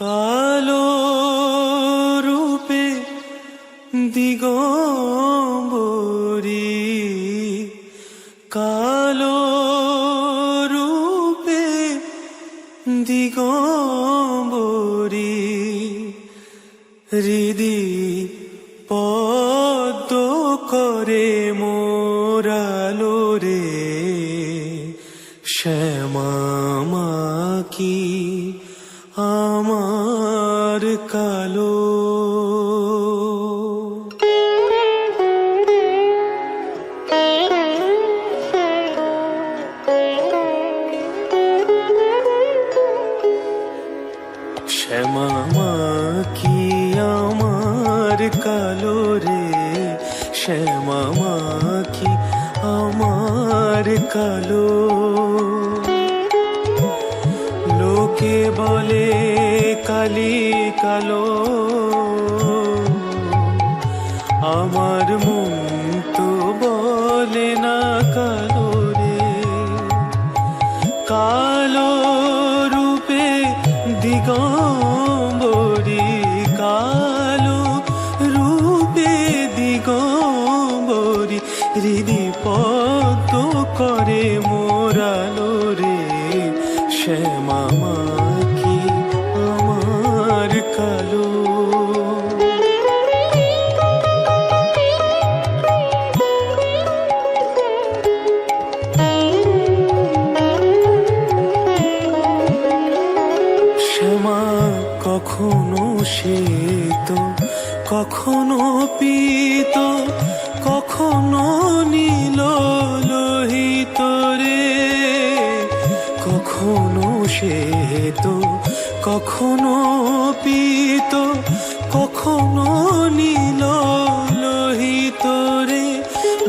কালো রূপে দিগম্বরী কালো রূপে দিগম্বরী হৃদি পদ্ম করে মোরালো রে শ্যামা কি আমার কালো। কালো রে? শ্যামা কি আমার কালো? লোকে বলে, কালি কালো। আমার মন তো বলে না কালো রে। কালো রূপে দিগম্বরী, কালো রূপে দিগম্বরী হৃদি পদ্ম করে মোরালো রে। শ্যামা কখনো শ্বেত কখনো পীত, কখনো নীল লোহিত রে। কখনো শ্বেত কখনো পীত, কখনো নীল লোহিত রে।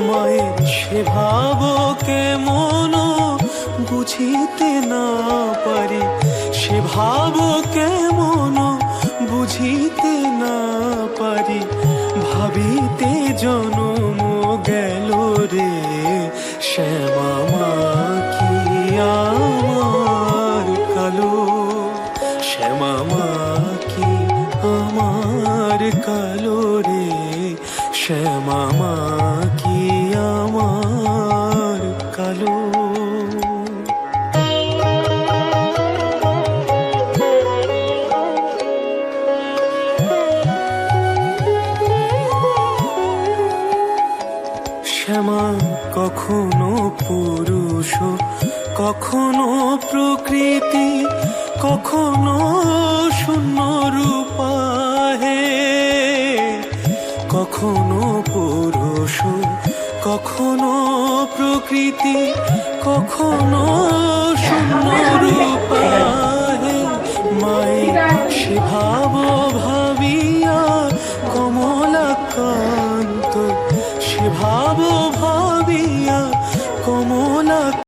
মায়ের সে ভাব কেমন বুঝিতে না পারি, সে ভাব ভাবিতে জনম গেল রে শ্যামা কি আমার কালো। শ্যামা কি আমার কালো রে শ্যামা শ্যামা কখনো পুরুষ, কখনো প্রকৃতি, কখনো শূন্য রূপা হে কখনো পুরুষ, কখনো প্রকৃতি, কখনো শূন্য